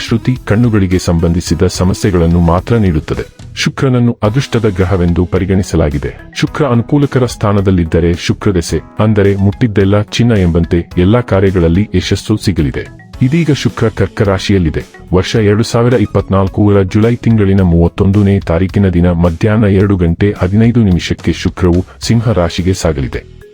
ಅಪಶ್ರುತಿ ಕಣ್ಣುಗಳಿಗೆ ಸಂಬಂಧಿಸಿದ ಸಮಸ್ಯೆಗಳನ್ನು ಮಾತ್ರ ನೀಡುತ್ತದೆ. ಶುಕ್ರನನ್ನು ಅದೃಷ್ಟದ ಗ್ರಹವೆಂದು ಪರಿಗಣಿಸಲಾಗಿದೆ. ಶುಕ್ರ ಅನುಕೂಲಕರ ಸ್ಥಾನದಲ್ಲಿದ್ದರೆ ಶುಕ್ರದೆಸೆ, ಅಂದರೆ ಮುಟ್ಟಿದ್ದೆಲ್ಲ ಚಿನ್ನ ಎಂಬಂತೆ ಎಲ್ಲಾ ಕಾರ್ಯಗಳಲ್ಲಿ ಯಶಸ್ಸು ಸಿಗಲಿದೆ. ಇದೀಗ ಶುಕ್ರ ಕರ್ಕ ರಾಶಿಯಲ್ಲಿದೆ ವರ್ಷ ಎರಡು ಸಾವಿರ ಇಪ್ಪತ್ನಾಲ್ಕರ ಜುಲೈ ತಿಂಗಳಿನ ಮೂವತ್ತೊಂದನೇ ತಾರೀಕಿನ ದಿನ ಮಧ್ಯಾಹ್ನ ಎರಡು ಗಂಟೆ ಹದಿನೈದು ನಿಮಿಷಕ್ಕೆ ಶುಕ್ರವು ಸಿಂಹ ರಾಶಿಗೆ ಸಾಗಲಿದೆ.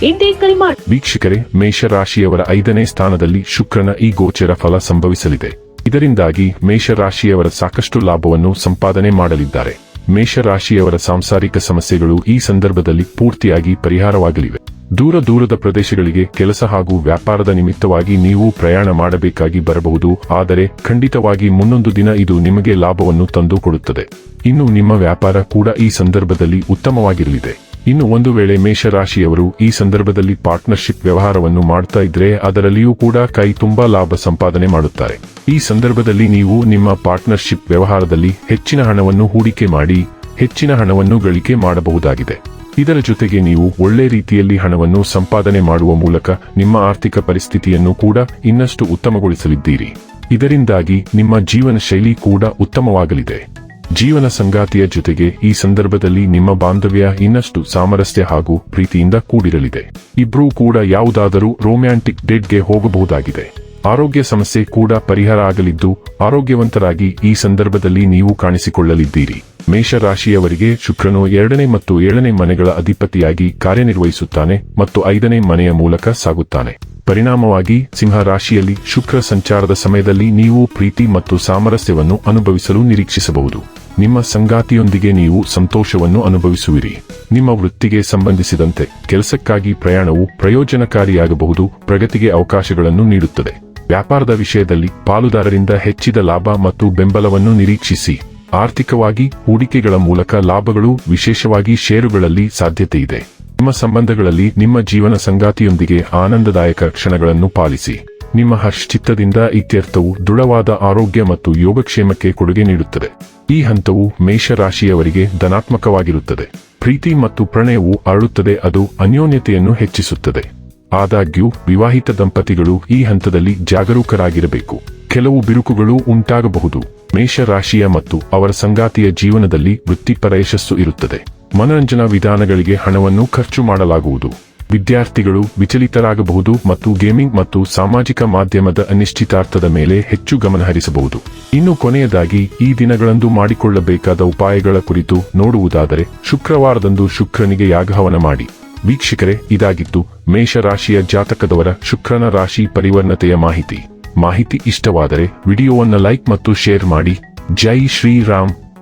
ಕೈಮಾಡಿ ಮಾಡಿ. ವೀಕ್ಷಕರೇ, ಮೇಷರಾಶಿಯವರ ಐದನೇ ಸ್ಥಾನದಲ್ಲಿ ಶುಕ್ರನ ಈ ಗೋಚರ ಫಲ ಸಂಭವಿಸಲಿದೆ. ಇದರಿಂದಾಗಿ ಮೇಷರಾಶಿಯವರ ಸಾಕಷ್ಟು ಲಾಭವನ್ನು ಸಂಪಾದನೆ ಮಾಡಲಿದ್ದಾರೆ. ಮೇಷರಾಶಿಯವರ ಸಾಂಸಾರಿಕ ಸಮಸ್ಯೆಗಳು ಈ ಸಂದರ್ಭದಲ್ಲಿ ಪೂರ್ತಿಯಾಗಿ ಪರಿಹಾರವಾಗಲಿವೆ. ದೂರ ದೂರದ ಪ್ರದೇಶಗಳಿಗೆ ಕೆಲಸ ಹಾಗೂ ವ್ಯಾಪಾರದ ನಿಮಿತ್ತವಾಗಿ ನೀವು ಪ್ರಯಾಣ ಮಾಡಬೇಕಾಗಿ ಬರಬಹುದು, ಆದರೆ ಖಂಡಿತವಾಗಿ ಮುನ್ನೊಂದು ದಿನ ಇದು ನಿಮಗೆ ಲಾಭವನ್ನು ತಂದುಕೊಡುತ್ತದೆ ಇನ್ನು ನಿಮ್ಮ ವ್ಯಾಪಾರ ಕೂಡ ಈ ಸಂದರ್ಭದಲ್ಲಿ ಉತ್ತಮವಾಗಿರಲಿದೆ. ಇನ್ನು ಒಂದು ವೇಳೆ ಮೇಷರಾಶಿಯವರು ಈ ಸಂದರ್ಭದಲ್ಲಿ ಪಾರ್ಟ್ನರ್ಶಿಪ್ ವ್ಯವಹಾರವನ್ನು ಮಾಡ್ತಾ ಇದ್ರೆ ಅದರಲ್ಲಿಯೂ ಕೂಡ ಕೈ ತುಂಬಾ ಲಾಭ ಸಂಪಾದನೆ ಮಾಡುತ್ತಾರೆ. ಈ ಸಂದರ್ಭದಲ್ಲಿ ನೀವು ನಿಮ್ಮ ಪಾರ್ಟ್ನರ್ಶಿಪ್ ವ್ಯವಹಾರದಲ್ಲಿ ಹೆಚ್ಚಿನ ಹಣವನ್ನು ಹೂಡಿಕೆ ಮಾಡಿ, ಹೆಚ್ಚಿನ ಹಣವನ್ನು ಗಳಿಕೆ ಮಾಡಬಹುದಾಗಿದೆ. ಇದರ ಜೊತೆಗೆ ನೀವು ಒಳ್ಳೆ ರೀತಿಯಲ್ಲಿ ಹಣವನ್ನು ಸಂಪಾದನೆ ಮಾಡುವ ಮೂಲಕ ನಿಮ್ಮ ಆರ್ಥಿಕ ಪರಿಸ್ಥಿತಿಯನ್ನು ಕೂಡ ಇನ್ನಷ್ಟು ಉತ್ತಮಗೊಳಿಸಲಿದ್ದೀರಿ. ಇದರಿಂದಾಗಿ ನಿಮ್ಮ ಜೀವನ ಶೈಲಿ ಕೂಡ ಉತ್ತಮವಾಗಲಿದೆ. ಜೀವನ ಸಂಗಾತಿಯ ಜೊತೆಗೆ ಈ ಸಂದರ್ಭದಲ್ಲಿ ನಿಮ್ಮ ಬಾಂಧವ್ಯ ಇನ್ನಷ್ಟು ಸಾಮರಸ್ಯ ಹಾಗೂ ಪ್ರೀತಿಯಿಂದ ಕೂಡಿರಲಿದೆ. ಇಬ್ರೂ ಕೂಡ ಯಾವುದಾದರೂ ರೊಮ್ಯಾಂಟಿಕ್ ಡೇಟ್ಗೆ ಹೋಗಬಹುದಾಗಿದೆ. ಆರೋಗ್ಯ ಸಮಸ್ಯೆ ಕೂಡ ಪರಿಹಾರ ಆಗಲಿದ್ದು, ಆರೋಗ್ಯವಂತರಾಗಿ ಈ ಸಂದರ್ಭದಲ್ಲಿ ನೀವು ಕಾಣಿಸಿಕೊಳ್ಳಲಿದ್ದೀರಿ. ಮೇಷರಾಶಿಯವರಿಗೆ ಶುಕ್ರನು ಎರಡನೇ ಮತ್ತು ಏಳನೇ ಮನೆಗಳ ಅಧಿಪತಿಯಾಗಿ ಕಾರ್ಯನಿರ್ವಹಿಸುತ್ತಾನೆ ಮತ್ತು ಐದನೇ ಮನೆಯ ಮೂಲಕ ಸಾಗುತ್ತಾನೆ. ಪರಿಣಾಮವಾಗಿ ಸಿಂಹ ರಾಶಿಯಲ್ಲಿ ಶುಕ್ರ ಸಂಚಾರದ ಸಮಯದಲ್ಲಿ ನೀವು ಪ್ರೀತಿ ಮತ್ತು ಸಾಮರಸ್ಯವನ್ನು ಅನುಭವಿಸಲು ನಿರೀಕ್ಷಿಸಬಹುದು. ನಿಮ್ಮ ಸಂಗಾತಿಯೊಂದಿಗೆ ನೀವು ಸಂತೋಷವನ್ನು ಅನುಭವಿಸುವಿರಿ. ನಿಮ್ಮ ವೃತ್ತಿಗೆ ಸಂಬಂಧಿಸಿದಂತೆ ಕೆಲಸಕ್ಕಾಗಿ ಪ್ರಯಾಣವು ಪ್ರಯೋಜನಕಾರಿಯಾಗಬಹುದು, ಪ್ರಗತಿಗೆ ಅವಕಾಶಗಳನ್ನು ನೀಡುತ್ತದೆ. ವ್ಯಾಪಾರದ ವಿಷಯದಲ್ಲಿ ಪಾಲುದಾರರಿಂದ ಹೆಚ್ಚಿದ ಲಾಭ ಮತ್ತು ಬೆಂಬಲವನ್ನು ನಿರೀಕ್ಷಿಸಿ. ಆರ್ಥಿಕವಾಗಿ ಹೂಡಿಕೆಗಳ ಮೂಲಕ ಲಾಭಗಳು ವಿಶೇಷವಾಗಿ ಷೇರುಗಳಲ್ಲಿ ಸಾಧ್ಯತೆಯಿದೆ ನಿಮ್ಮ ಸಂಬಂಧಗಳಲ್ಲಿ ನಿಮ್ಮ ಜೀವನ ಸಂಗಾತಿಯೊಂದಿಗೆ ಆನಂದದಾಯಕ ಕ್ಷಣಗಳನ್ನು ಪಾಲಿಸಿ. ನಿಮ್ಮ ಹರ್ಷಚಿತ್ತದಿಂದ ಇತ್ಯರ್ಥವು ದೃಢವಾದ ಆರೋಗ್ಯ ಮತ್ತು ಯೋಗಕ್ಷೇಮಕ್ಕೆ ಕೊಡುಗೆ ನೀಡುತ್ತದೆ. ಈ ಹಂತವು ಮೇಷರಾಶಿಯವರಿಗೆ ಧನಾತ್ಮಕವಾಗಿರುತ್ತದೆ. ಪ್ರೀತಿ ಮತ್ತು ಪ್ರಣಯವು ಅರಳುತ್ತದೆ, ಅದು ಅನ್ಯೋನ್ಯತೆಯನ್ನು ಹೆಚ್ಚಿಸುತ್ತದೆ. ಆದಾಗ್ಯೂ, ವಿವಾಹಿತ ದಂಪತಿಗಳು ಈ ಹಂತದಲ್ಲಿ ಜಾಗರೂಕರಾಗಿರಬೇಕು. ಕೆಲವು ಬಿರುಕುಗಳು ಉಂಟಾಗಬಹುದು. ಮೇಷರಾಶಿಯ ಮತ್ತು ಅವರ ಸಂಗಾತಿಯ ಜೀವನದಲ್ಲಿ ವೃತ್ತಿಪರ ಯಶಸ್ಸು ಇರುತ್ತದೆ. ಮನರಂಜನಾ ವಿಧಾನಗಳಿಗೆ ಹಣವನ್ನು ಖರ್ಚು ಮಾಡಲಾಗುವುದು. ವಿದ್ಯಾರ್ಥಿಗಳು ವಿಚಲಿತರಾಗಬಹುದು ಮತ್ತು ಗೇಮಿಂಗ್ ಮತ್ತು ಸಾಮಾಜಿಕ ಮಾಧ್ಯಮದ ಅನಿಶ್ಚಿತಾರ್ಥದ ಮೇಲೆ ಹೆಚ್ಚು ಗಮನಹರಿಸಬಹುದು ಇನ್ನು ಕೊನೆಯದಾಗಿ, ಈ ದಿನಗಳಂದು ಮಾಡಿಕೊಳ್ಳಬೇಕಾದ ಉಪಾಯಗಳ ಕುರಿತು ನೋಡುವುದಾದರೆ, ಶುಕ್ರವಾರದಂದು ಶುಕ್ರನಿಗೆ ಯಾಗಹವನ ಮಾಡಿ. ವೀಕ್ಷಕರೇ ಇದಾಗಿತ್ತು ಮೇಷರಾಶಿಯ ಜಾತಕದವರ ಶುಕ್ರನ ರಾಶಿ ಪರಿವರ್ಣತೆಯ ಮಾಹಿತಿ. ಮಾಹಿತಿ ಇಷ್ಟವಾದರೆ, ವಿಡಿಯೋವನ್ನು ಲೈಕ್ ಮತ್ತು ಶೇರ್ ಮಾಡಿ. ಜೈ ಶ್ರೀರಾಮ್.